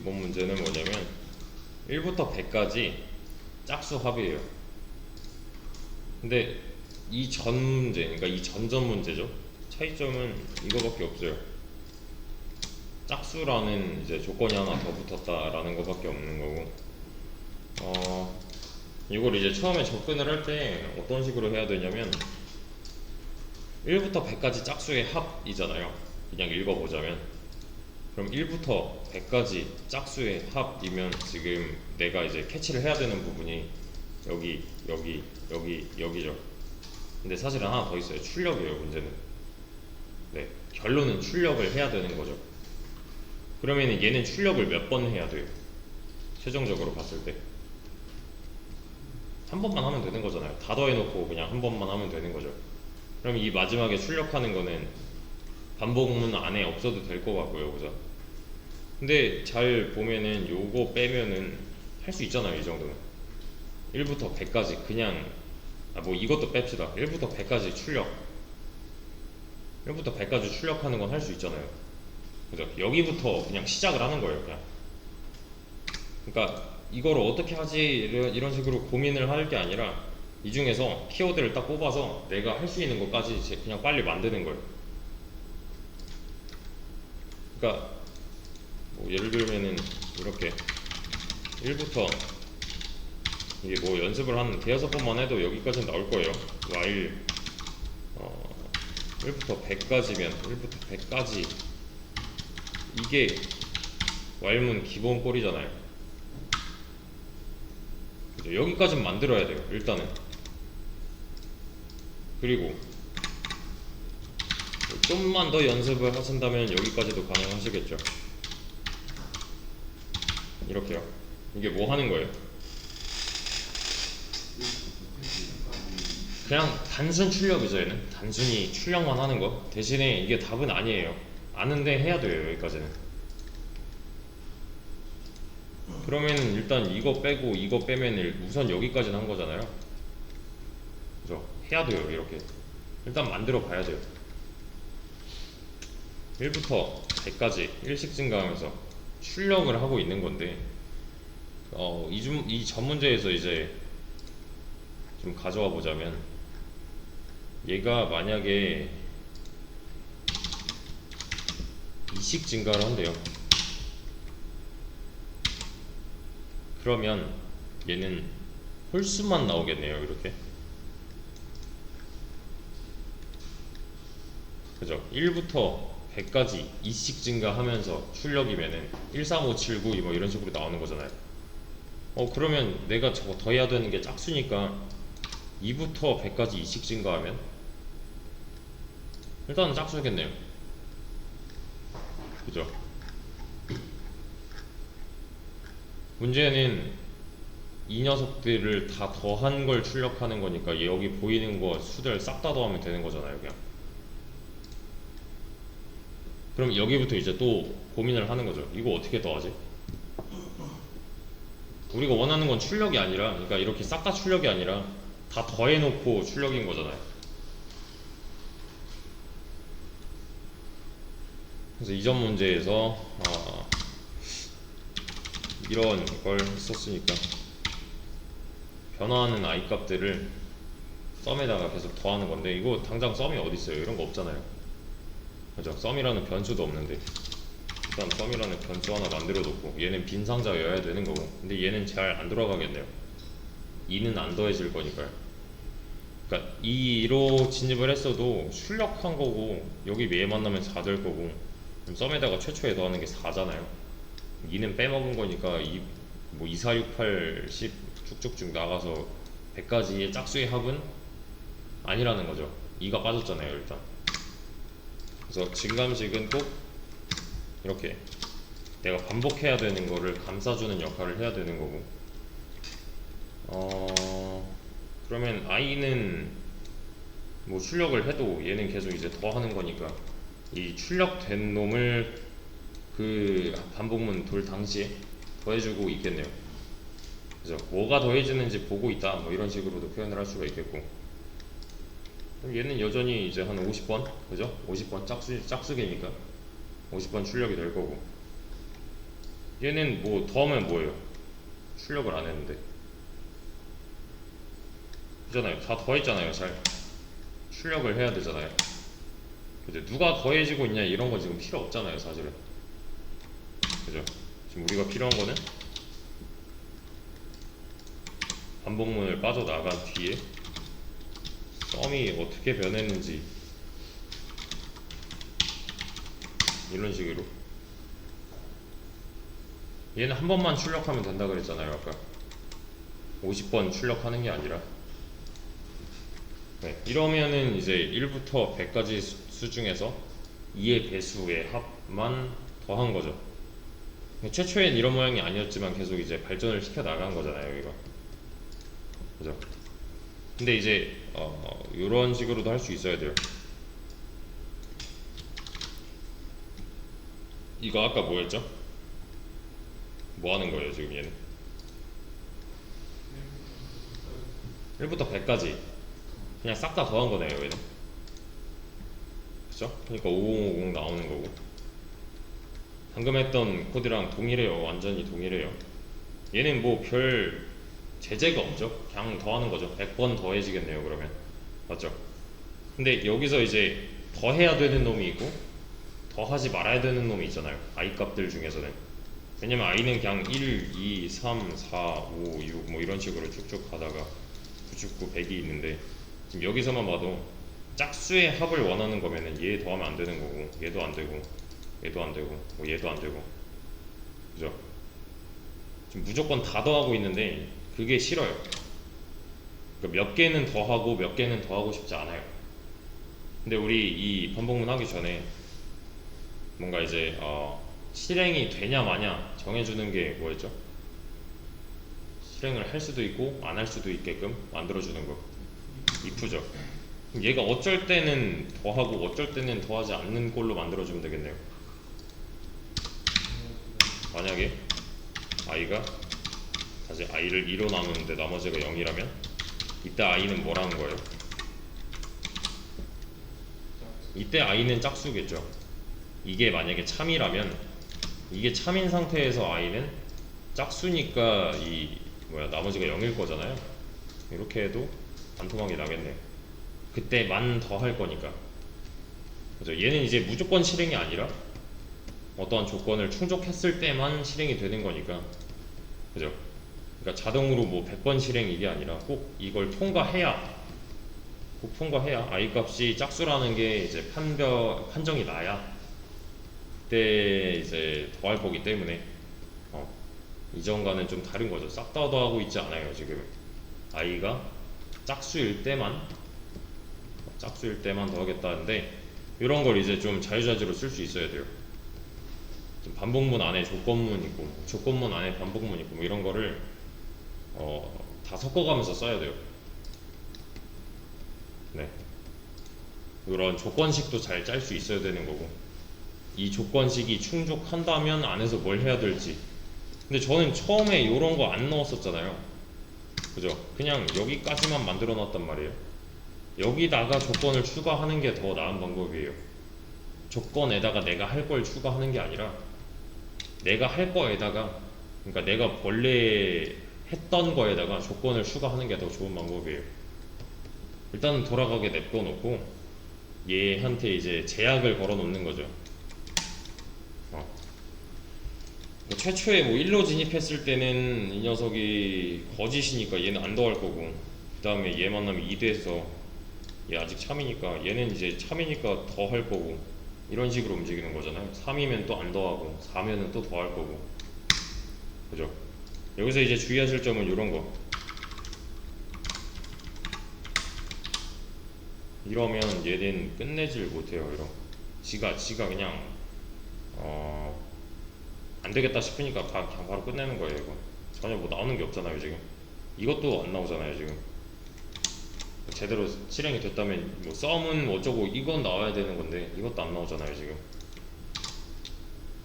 이번 문제는 뭐냐면 1부터 100까지 짝수 합이에요. 근데 이 전 문제, 그러니까 이 전전 문제죠. 차이점은 이거밖에 없어요. 짝수라는 이제 조건이 하나 더 붙었다라는 것밖에 없는 거고. 어, 이걸 이제 처음에 접근을 할 때 어떤 식으로 해야 되냐면 1부터 100까지 짝수의 합이잖아요. 그냥 읽어보자면. 그럼 1부터 100까지 짝수의 합이면 지금 내가 이제 캐치를 해야 되는 부분이 여기, 여기, 여기, 여기죠. 근데 사실 하나 더 있어요. 출력이에요, 문제는. 네. 결론은 출력을 해야 되는 거죠. 그러면 얘는 출력을 몇 번 해야 돼요? 최종적으로 봤을 때. 한 번만 하면 되는 거잖아요. 다 더해놓고 그냥 한 번만 하면 되는 거죠. 그럼 이 마지막에 출력하는 거는 반복문 안에 없어도 될 것 같고요, 그죠? 근데 잘 보면은 요거 빼면은 할 수 있잖아요, 이 정도는. 1부터 100까지 그냥 아 뭐 이것도 뺍시다. 1부터 100까지 출력. 1부터 100까지 출력하는 건 할 수 있잖아요. 그죠? 여기부터 그냥 시작을 하는 거예요, 그냥. 그러니까 이거를 어떻게 하지 이런 이런 식으로 고민을 할 게 아니라 이 중에서 키워드를 딱 뽑아서 내가 할 수 있는 것까지 제- 그냥 빨리 만드는 거예요. 그러니까 뭐 예를 들면은 이렇게 1부터 이게 뭐 연습을 한 대여섯 번만 해도 여기까지는 나올 거예요. while 어, 1부터 100까지면 1부터 100까지 이게 while문 기본 꼴이잖아요. 여기까지는 만들어야 돼요. 일단은 그리고 좀만 더 연습을 하신다면 여기까지도 가능하시겠죠. 이렇게요. 이게 뭐 하는 거예요? 그냥 단순 출력이죠 얘는? 단순히 출력만 하는 거? 대신에 이게 답은 아니에요. 아는데 해야 돼요 여기까지는. 그러면 일단 이거 빼고 이거 빼면 일- 우선 여기까지는 한 거잖아요. 그죠? 해야 돼요 이렇게. 일단 만들어 봐야 돼요 1부터 100까지 일씩 증가하면서 출력을 하고 있는 건데 어, 이, 중- 이 전문제에서 이제 좀 가져와 보자면 얘가 만약에 이식 증가를 한대요. 그러면 얘는 홀수만 나오겠네요. 이렇게. 그죠? 1부터 100까지 이식 증가하면서 출력이면은 13579 뭐 이런 식으로 나오는 거잖아요. 어 그러면 내가 저거 더 해야 되는 게 짝수니까 2부터 100까지 이식 증가하면 일단은 짝수겠네요. 그죠? 문제는 이 녀석들을 다 더한 걸 출력하는 거니까 여기 보이는 거 수들 싹 다 더하면 되는 거잖아요, 그냥. 그럼 여기부터 이제 또 고민을 하는 거죠. 이거 어떻게 더하지? 우리가 원하는 건 출력이 아니라, 그러니까 이렇게 싹 다 출력이 아니라 다 더해놓고 출력인 거잖아요. 그래서 이전 문제에서 아, 이런 걸 썼으니까 변화하는 i 값들을 썸에다가 계속 더하는 건데 이거 당장 썸이 어디 있어요? 이런 거 없잖아요. 그죠? 썸이라는 변수도 없는데 일단 썸이라는 변수 하나 만들어 놓고 얘는 빈 상자여야 되는 거고 근데 얘는 잘 안 돌아가겠네요. 2는 안 더해질 거니까요. 그러니까 2로 진입을 했어도 출력한 거고 여기 얘 만나면 4 될 거고 그럼 썸에다가 최초에 더하는 게 4잖아요. 2는 빼먹은 거니까 2, 뭐 2, 4, 6, 8, 10 쭉쭉쭉 나가서 100까지의 짝수의 합은 아니라는 거죠. 2가 빠졌잖아요, 일단. 그래서 증감식은 꼭 이렇게 내가 반복해야 되는 거를 감싸주는 역할을 해야 되는 거고. 어 그러면 i는 뭐 출력을 해도 얘는 계속 이제 더 하는 거니까 이 출력된 놈을 그 반복문 돌 당시에 더해주고 있겠네요. 그래서 뭐가 더해지는지 보고 있다. 뭐 이런 식으로도 표현을 할 수가 있겠고 얘는 여전히 이제 한 50번? 그죠? 50번 짝수 짝수개니까 50번 출력이 될 거고. 얘는 뭐 더하면 뭐예요? 출력을 안 했는데. 그잖아요. 다 더했잖아요 잘. 출력을 해야 되잖아요. 그죠 누가 더해지고 있냐 이런 거 지금 필요 없잖아요 사실은. 그죠? 지금 우리가 필요한 거는 반복문을 빠져나간 뒤에 썸이 어떻게 변했는지. 이런 식으로. 얘는 한 번만 출력하면 된다 그랬잖아요 아까. 50번 출력하는 게 아니라. 네, 이러면은 이제 1부터 100까지 수, 수 중에서 2의 배수의 합만 더한 거죠. 최초엔 이런 모양이 아니었지만 계속 이제 발전을 시켜 나간 거잖아요 여기가. 그죠 근데 이제 어, 이런 식으로도 할 수 있어야 돼요. 이거 아까 뭐였죠? 뭐 하는 거예요 지금 얘는? 1부터 100까지. 그냥 싹 다 더한 거네요 얘는. 그죠? 그러니까 5050 나오는 거고. 방금 했던 코드랑 동일해요. 완전히 동일해요. 얘는 뭐 별 제재가 없죠. 그냥 더하는 거죠. 100번 더해지겠네요 그러면. 맞죠? 근데 여기서 이제 더해야 되는 놈이 있고 더하지 말아야 되는 놈이 있잖아요. i 값들 중에서는. 왜냐면 i는 그냥 1, 2, 3, 4, 5, 6 뭐 이런 식으로 쭉쭉 가다가 99, 100이 있는데 지금 여기서만 봐도 짝수의 합을 원하는 거면은 얘 더하면 안 되는 거고 얘도 안 되고 얘도 안 되고 뭐 얘도 안 되고. 그죠? 지금 무조건 다 더하고 있는데 그게 싫어요. 그러니까 몇 개는 더 하고 몇 개는 더 하고 싶지 않아요. 근데 우리 이 반복문 하기 전에 뭔가 이제 어, 실행이 되냐 마냐 정해주는 게 뭐였죠? 실행을 할 수도 있고 안 할 수도 있게끔 만들어주는 거. 그럼 얘가 어쩔 때는 더 하고 어쩔 때는 더 하지 않는 꼴로 만들어주면 되겠네요. 만약에 i가 다시 i를 2로 나누는데 나머지가 0이라면 이때 i는 뭐라는 거예요? 이때 i는 짝수겠죠. 이게 만약에 참이라면 이게 참인 상태에서 i는 짝수니까 이 뭐야 나머지가 0일 거잖아요. 이렇게 해도 반토막이 나겠네. 그때 만 더 할 거니까. 그죠? 얘는 이제 무조건 실행이 아니라 어떠한 조건을 충족했을 때만 실행이 되는 거니까. 그죠 그러니까 자동으로 뭐 100번 실행 이게 아니라 꼭 이걸 통과해야 꼭 통과해야 i 값이 짝수라는 게 이제 판별 판정이 나야 그때 이제 더할 거기 때문에 어, 이전과는 좀 다른 거죠. 싹 다 더하고 있지 않아요 지금 i가 짝수일 때만 짝수일 때만 더하겠다는데 이런 걸 이제 좀 자유자재로 쓸 수 있어야 돼요. 반복문 안에 조건문 있고 조건문 안에 반복문 있고 뭐 이런 거를 어, 다 섞어가면서 써야 돼요. 네. 이런 조건식도 잘 짤 수 있어야 되는 거고. 이 조건식이 충족한다면 안에서 뭘 해야 될지. 근데 저는 처음에 이런 거 안 넣었었잖아요. 그죠? 그냥 여기까지만 만들어 놨단 말이에요. 여기다가 조건을 추가하는 게 더 나은 방법이에요. 조건에다가 내가 할 걸 추가하는 게 아니라 내가 할 거에다가 그러니까 내가 원래 했던 거에다가 조건을 추가하는 게 더 좋은 방법이에요. 일단 돌아가게 냅둬 놓고 얘한테 이제 제약을 걸어 놓는 거죠. 어. 뭐 최초에 뭐 1로 진입했을 때는 이 녀석이 거짓이니까 얘는 안 더할 거고 그 다음에 얘 만나면 2돼서 얘 아직 참이니까 얘는 이제 참이니까 더 할 거고 이런 식으로 움직이는 거잖아요. 3이면 또 안 더하고 4면은 또 더할 거고. 그죠 여기서 이제 주의하실 점은 이런 거. 이러면 얘는 끝내질 못해요 이런 거. 지가 지가 그냥 어, 안 되겠다 싶으니까 바, 그냥 바로 끝내는 거예요 이거. 전혀 뭐 나오는 게 없잖아요 지금. 이것도 안 나오잖아요 지금. 제대로 실행이 됐다면 뭐 썸은 어쩌고 이건 나와야 되는 건데 이것도 안 나오잖아요 지금.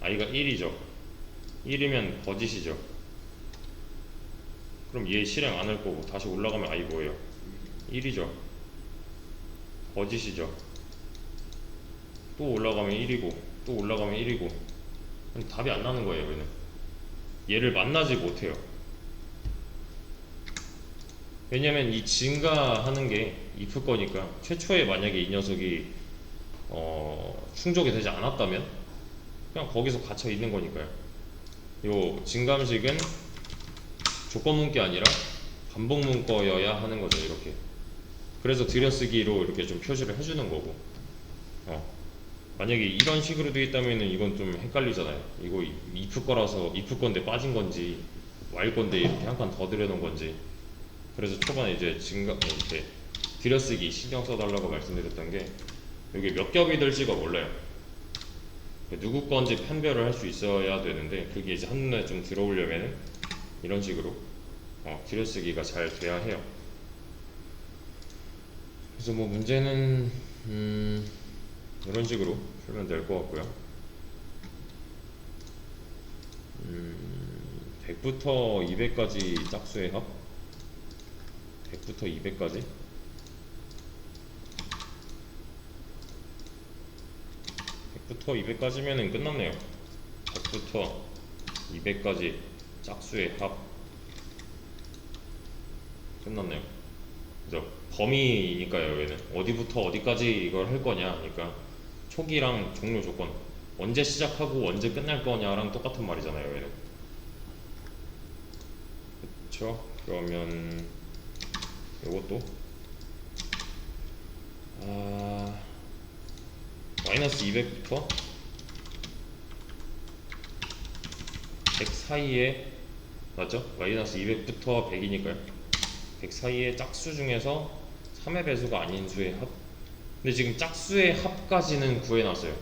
i가 1이죠. 1이면 거짓이죠 그럼 얘 실행 안 할 거고 다시 올라가면 i 뭐예요? 1이죠. 거짓이죠. 또 올라가면 1이고 또 올라가면 1이고. 답이 안 나는 거예요 얘는. 얘를 만나지 못해요. 왜냐면 이 증가하는 게 if 거니까 최초에 만약에 이 녀석이 어, 충족이 되지 않았다면 그냥 거기서 갇혀 있는 거니까요. 요 증감식은 조건 문게 아니라 반복 문거여야 하는 거죠. 이렇게. 그래서 들여쓰기로 이렇게 좀 표시를 해주는 거고. 어. 만약에 이런 식으로 되어 있다면은 이건 좀 헷갈리잖아요. 이거 if 거라서 if 건데 빠진 건지 while 건데 이렇게 한 칸 더 들여놓은 건지. 그래서 초반에 이제 증가 이렇게 들여쓰기 신경 써달라고 말씀드렸던 게 여기 몇 겹이 될지가 몰라요. 누구 건지 판별을 할 수 있어야 되는데 그게 이제 한눈에 좀 들어오려면은 이런 식으로 어, 들여쓰기가 잘 돼야 해요. 그래서 뭐 문제는 음, 이런 식으로 풀면 될것 같고요. 음, 100부터 200까지 짝수의 합 100부터 200까지 100부터 200까지면은 끝났네요. 100부터 200까지 짝수의 합 끝났네요. 그죠? 범위니까요, 얘는 어디부터 어디까지 이걸 할 거냐, 그러니까 초기랑 종료 조건 언제 시작하고 언제 끝날 거냐랑 똑같은 말이잖아요, 얘는. 그렇죠? 그러면 이것도 아 마이너스 200부터 100 사이에 맞죠? 마이너스 200부터 100이니까요. 100 사이의 짝수 중에서 3의 배수가 아닌 수의 합. 근데 지금 짝수의 합까지는 구해놨어요.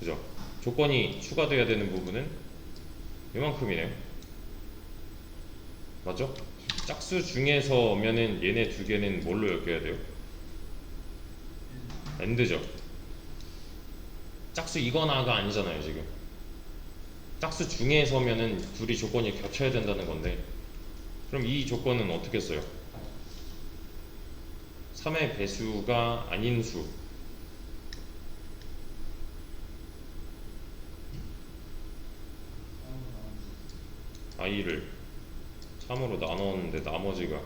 그죠? 조건이 추가돼야 되는 부분은 이만큼이네요. 맞죠? 짝수 중에서면은 얘네 두 개는 뭘로 엮여야 돼요? 엔드죠. 짝수 이거나가 아니잖아요 지금. 짝수 중에서면은 둘이 조건이 겹쳐야 된다는 건데 그럼 이 조건은 어떻게 써요? 3의 배수가 아닌 수 i를 참으로 나눴는데 나머지가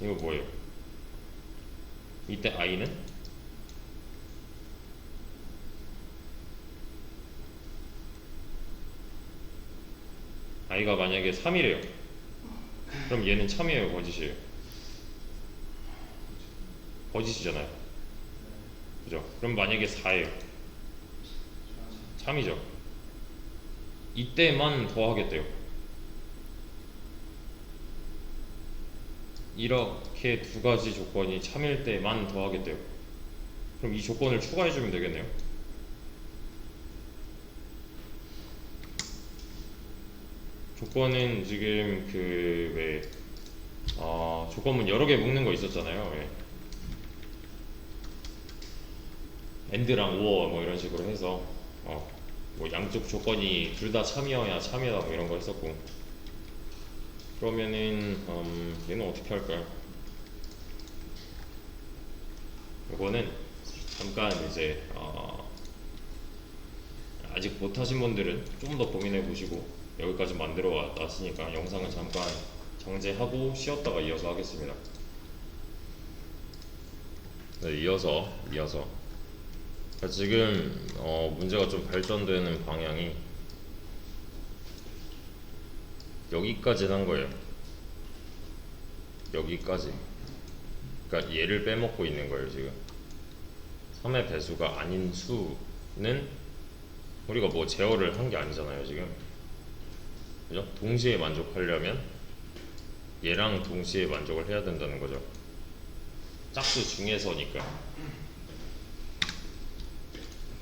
이거 뭐예요? 이때 i는 i가 만약에 3이래요. 그럼 얘는 참이에요, 거짓이에요? 거짓이잖아요. 그죠? 그럼 만약에 4예요. 참이죠. 이때만 더하겠대요. 이렇게 두 가지 조건이 참일 때만 더하겠대요. 그럼 이 조건을 추가해주면 되겠네요. 조건은 지금 그 왜 어, 조건문 여러 개 묶는 거 있었잖아요. 왜. 엔드랑 오어 뭐 이런 식으로 해서 어, 뭐 양쪽 조건이 둘 다 참이어야 참이다 뭐 이런 거 했었고 그러면은 음, 얘는 어떻게 할까요? 이거는 잠깐 이제 어, 아직 못하신 분들은 좀 더 고민해 보시고 여기까지 만들어 왔으니까 영상은 잠깐 정지하고 쉬었다가 이어서 하겠습니다. 네, 이어서 이어서 그러니까 지금 어, 문제가 좀 발전되는 방향이 여기까지 한 거예요. 여기까지. 그러니까 얘를 빼먹고 있는 거예요, 지금. 3의 배수가 아닌 수는 우리가 뭐 제어를 한 게 아니잖아요, 지금. 그죠? 동시에 만족하려면 얘랑 동시에 만족을 해야 된다는 거죠. 짝수 중에서니까.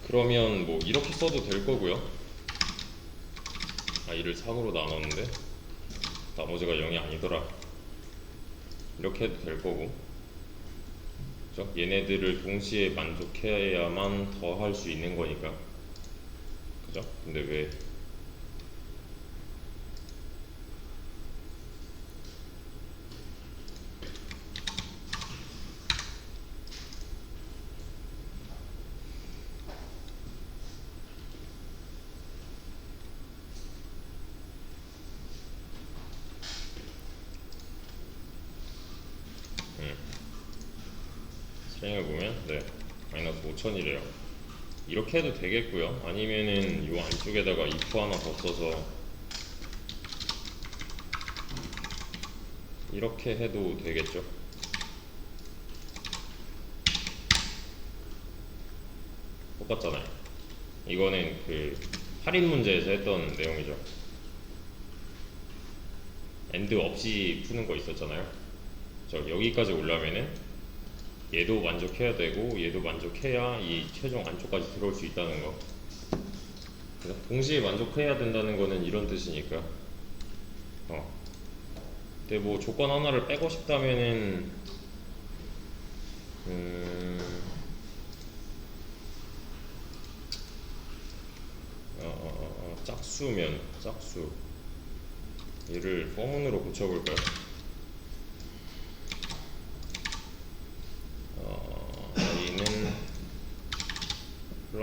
그러면 뭐 이렇게 써도 될 거고요. 아, 이를 3으로 나눴는데 나머지가 0이 아니더라. 이렇게 해도 될 거고. 그죠? 얘네들을 동시에 만족해야만 더 할 수 있는 거니까. 그죠? 근데 왜 실행해보면 네 마이너스 5천이래요. 이렇게 해도 되겠고요. 아니면은 이 안쪽에다가 if 하나 더 써서 이렇게 해도 되겠죠? 똑같잖아요. 이거는 그 할인 문제에서 했던 내용이죠. 엔드 없이 푸는 거 있었잖아요. 저 여기까지 올라면은 얘도 만족해야 되고 얘도 만족해야 이 최종 안쪽까지 들어올 수 있다는 거. 그래서 동시에 만족해야 된다는 거는 이런 뜻이니까. 어. 근데 뭐 조건 하나를 빼고 싶다면은 음 어, 어, 어, 어, 짝수면 짝수. 얘를 포문으로 고쳐볼까요?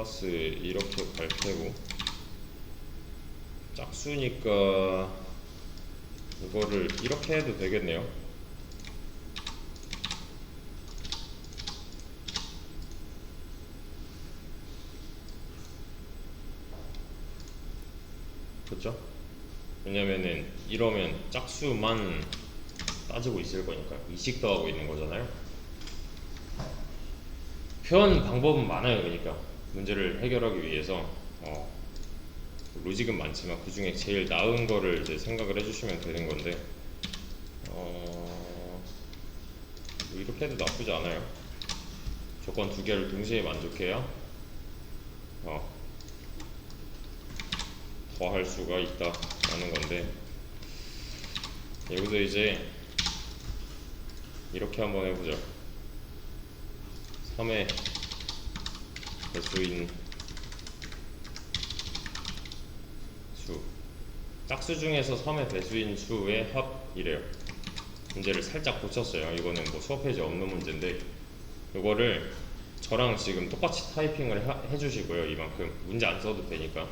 플러스 이렇게 갈 테고 짝수니까 이거를 이렇게 해도 되겠네요. 그렇죠? 왜냐면은 이러면 짝수만 따지고 있을 거니까 이식 더하고 있는 거잖아요. 표현 방법은 많아요. 그러니까 문제를 해결하기 위해서 어, 로직은 많지만 그 중에 제일 나은 거를 이제 생각을 해주시면 되는 건데 어, 뭐 이렇게 해도 나쁘지 않아요. 조건 두 개를 동시에 만족해야 어, 더할 수가 있다라는 건데 여기서 이제 이렇게 한번 해보죠. 3의 배수인 수 짝수 중에서 3의 배수인 수의 합이래요. 문제를 살짝 고쳤어요. 이거는 뭐 수업 페이지 없는 문제인데 이거를 저랑 지금 똑같이 타이핑을 하- 해주시고요. 이만큼 문제 안 써도 되니까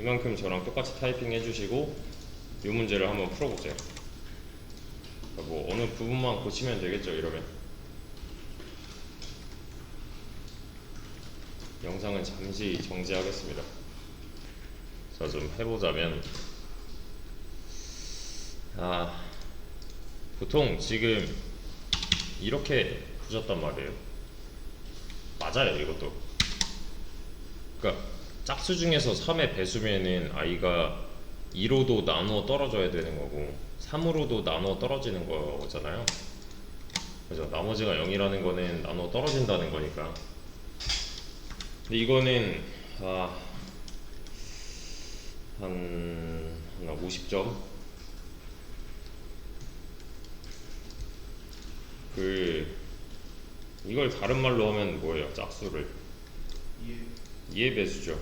이만큼 저랑 똑같이 타이핑 해주시고 이 문제를 한번 풀어보세요. 뭐 어느 부분만 고치면 되겠죠. 이러면 영상은 잠시 정지하겠습니다. 자, 좀 해보자면, 아, 보통 지금 이렇게 푸셨단 말이에요. 맞아요, 이것도. 그러니까 짝수 중에서 3의 배수면은 i가 2로도 나누어 떨어져야 되는 거고 3으로도 나누어 떨어지는 거잖아요. 그죠? 나머지가 0이라는 거는 나누어 떨어진다는 거니까. 근데 이거는 아, 한, 한 50점? 그 이걸 다른 말로 하면 뭐예요? 짝수를 예. 이해 배수죠.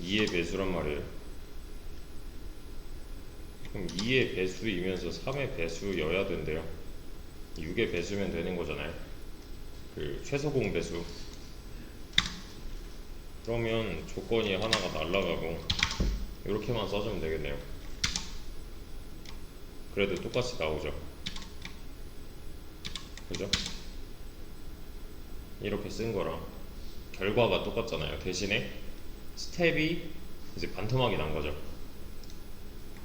이해 배수란 말이에요. 그럼 2의 배수이면서 3의 배수여야 된대요. 6의 배수면 되는 거잖아요. 그 최소공 배수. 그러면 조건이 하나가 날라가고 이렇게만 써주면 되겠네요. 그래도 똑같이 나오죠. 그죠? 이렇게 쓴 거랑 결과가 똑같잖아요. 대신에 스텝이 이제 반토막이 난 거죠.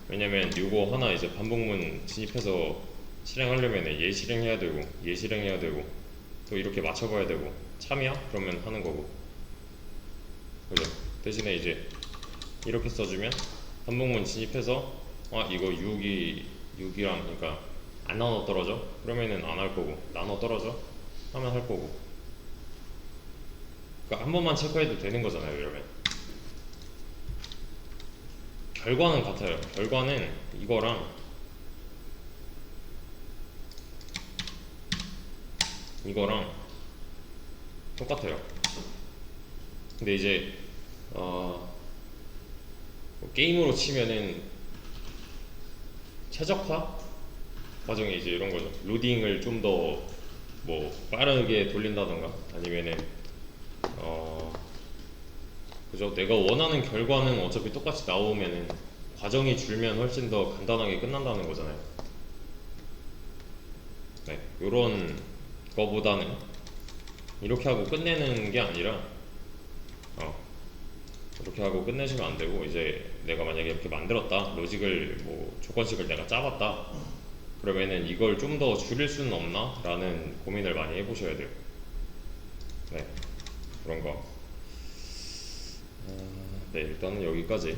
왜냐면 이거 하나 이제 반복문 진입해서 실행하려면 얘 실행해야 되고 얘 실행해야 되고 또 이렇게 맞춰봐야 되고 참이야? 그러면 하는 거고 그죠? 대신에 이제 이렇게 써주면 반복문 진입해서 아 이거 6이 6이랑 그러니까 안 나눠 떨어져? 그러면은 안 할 거고 나눠 떨어져? 하면 할 거고 그러니까 한 번만 체크해도 되는 거잖아요 이러면 결과는 같아요 결과는 이거랑 이거랑 똑같아요. 근데 이제 어, 뭐 게임으로 치면은 최적화 과정이 이제 이런 거죠. 로딩을 좀 더 뭐 빠르게 돌린다던가 아니면은 어 그죠? 내가 원하는 결과는 어차피 똑같이 나오면은 과정이 줄면 훨씬 더 간단하게 끝난다는 거잖아요. 네, 이런 거보다는 이렇게 하고 끝내는 게 아니라 어, 이렇게 하고 끝내시면 안 되고 이제 내가 만약에 이렇게 만들었다 로직을 뭐 조건식을 내가 짜봤다 그러면은 이걸 좀 더 줄일 수는 없나 라는 고민을 많이 해보셔야 돼요. 네 그런 거. 어, 네 일단은 여기까지